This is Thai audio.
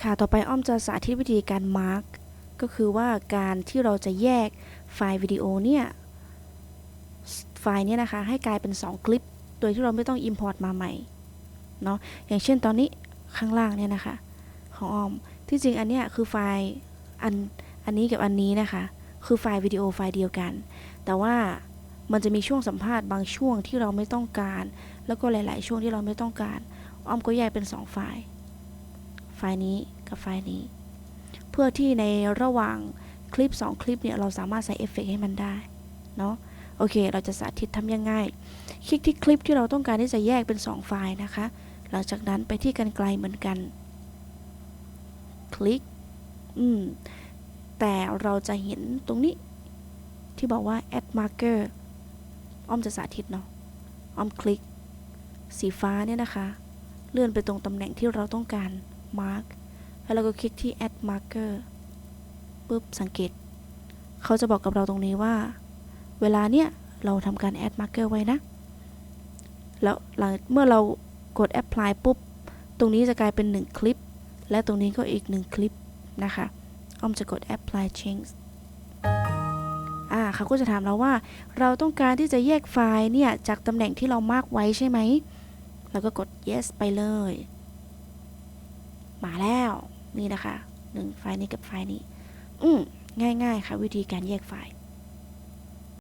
ค่ะต่อไปอ้อมจะสาธิตวิธีการ mark ก็คือว่าการที่เราจะแยกไฟล์วิดีโอเนี่ยไฟล์เนี่ยนะคะให้กลายเป็น 2 คลิป โดยที่เราไม่ต้อง import มาใหม่เนาะอย่างเช่นตอนนี้ข้างล่างเนี่ยนะคะของอ้อมที่จริงอันเนี้ยคือไฟล์อันอันนี้กับอันนี้นะคะ คือไฟล์วิดีโอไฟล์เดียวกัน แต่ว่ามันจะมีช่วงสัมภาษณ์บางช่วงที่เราไม่ต้องการ แล้วก็หลาย ๆ ช่วงที่เราไม่ต้องการ อ้อมก็แยกเป็น 2 ไฟล์ ฟล์นี้กับไฟล์นี้ เพื่อที่ในระหว่างคลิป 2 คลิปเนี่ยเราสามารถใส่เอฟเฟกต์ให้มันได้เนาะโอเค เราจะสาธิตทำยังไงคลิกที่คลิปที่เราต้องการที่จะแยกเป็น 2 ไฟล์นะคะ หลังจากนั้นไปที่กันไกลเหมือนกัน คลิกอืมแต่เราจะเห็นตรงนี้ที่บอกว่า add marker อ้อมจะสาธิตเนาะอ้อมคลิก สีฟ้าเนี่ยนะคะ เลื่อนไปตรงตำแหน่งที่เราต้องการ mark แล้วเราก็คลิกที่ add marker ปุ๊บสังเกต เขาจะบอกกับเราตรงนี้ว่า เวลาเนี้ยเราทำการ add marker ไว้นะ แล้วหลังเมื่อเรากด apply ปุ๊บ ตรงนี้จะกลายเป็น 1 คลิป และตรงนี้ก็อีก 1 คลิปนะคะอ้อมจะกด apply change อ่าเขาก็จะถามเราว่า เราต้องการที่จะแยกไฟล์เนี่ย จากตำแหน่งที่เรามาร์กไว้ใช่ไหม แล้วก็กด yes ไปเลย มาแล้วนี่นะคะหนึ่งไฟล์นี้กับไฟล์นี้ อืมง่าย ๆ ค่ะ วิธีการแยกไฟล์